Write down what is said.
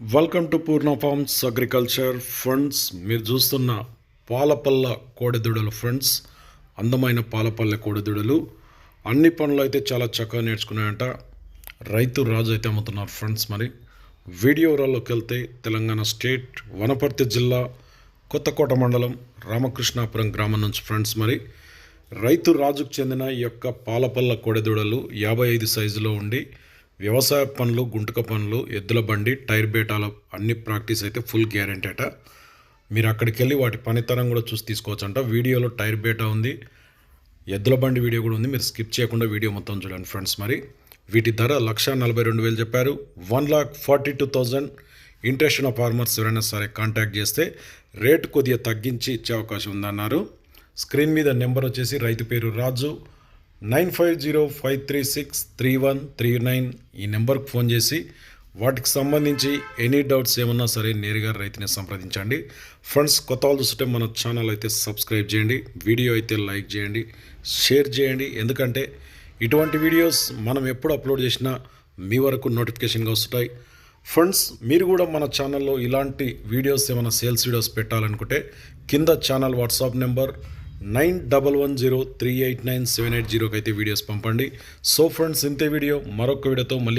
Welcome to Purna farms agriculture friends మీరు చూస్తున్న పాలపల్ల కోడెదూడలు friends అందమైన పాలపల్లె కోడెదూడలు. అన్ని పనులు అయితే చాలా చక్కగా నేర్చుకున్నాయంట. రైతు రాజు అయితే అమ్ముతున్నారు ఫ్రెండ్స్ మరి. వీడియో రాల్లోకి వెళ్తే తెలంగాణ స్టేట్ వనపర్తి జిల్లా కొత్తకోట మండలం రామకృష్ణాపురం గ్రామం నుంచి ఫ్రెండ్స్ మరి. రైతు రాజుకు చెందిన ఈ యొక్క పాలపల్ల కోడెదూడలు యాభై ఐదు సైజులో ఉండి వ్యవసాయ పనులు గుంటక పనులు ఎద్దుల బండి టైర్ బేటాల అన్ని ప్రాక్టీస్ అయితే ఫుల్ గ్యారెంటీ అట. మీరు అక్కడికి వెళ్ళి వాటి పనితనం కూడా చూసి తీసుకోవచ్చంట. వీడియోలో టైర్ బేటా ఉంది ఎద్దుల బండి వీడియో కూడా ఉంది. మీరు స్కిప్ చేయకుండా వీడియో మొత్తం చూడండి ఫ్రెండ్స్ మరి. వీటి ధర లక్ష నలభై రెండు వేలు చెప్పారు. One lakh forty two thousand. Interest of farmers ఎవరైనా సరే కాంటాక్ట్ చేస్తే రేటు కొద్దిగా తగ్గించి ఇచ్చే అవకాశం ఉందన్నారు. స్క్రీన్ మీద నెంబర్ వచ్చేసి రైతు పేరు Raju. Nine five zero five three six three one three nine ఈ నెంబర్కి ఫోన్ చేసి వాటికి సంబంధించి ఎనీ డౌట్స్ ఏమన్నా సరే నేరుగా రైతుని సంప్రదించండి. ఫ్రెండ్స్ కొత్త వాళ్ళు చూస్తే మన ఛానల్ అయితే సబ్స్క్రైబ్ చేయండి వీడియో అయితే లైక్ చేయండి షేర్ చేయండి. ఎందుకంటే ఇటువంటి వీడియోస్ మనం ఎప్పుడు అప్లోడ్ చేసినా మీ వరకు నోటిఫికేషన్గా వస్తాయి. ఫ్రెండ్స్ మీరు కూడా మన ఛానల్లో ఇలాంటి వీడియోస్ ఏమైనా సేల్స్ వీడియోస్ పెట్టాలనుకుంటే కింద channel WhatsApp number nine double one zero three eight nine seven eight జీరోకి అయితే వీడియోస్ పంపండి. సో ఫ్రెండ్స్ ఇంతే వీడియో. మరొక వీడియోతో మళ్ళీ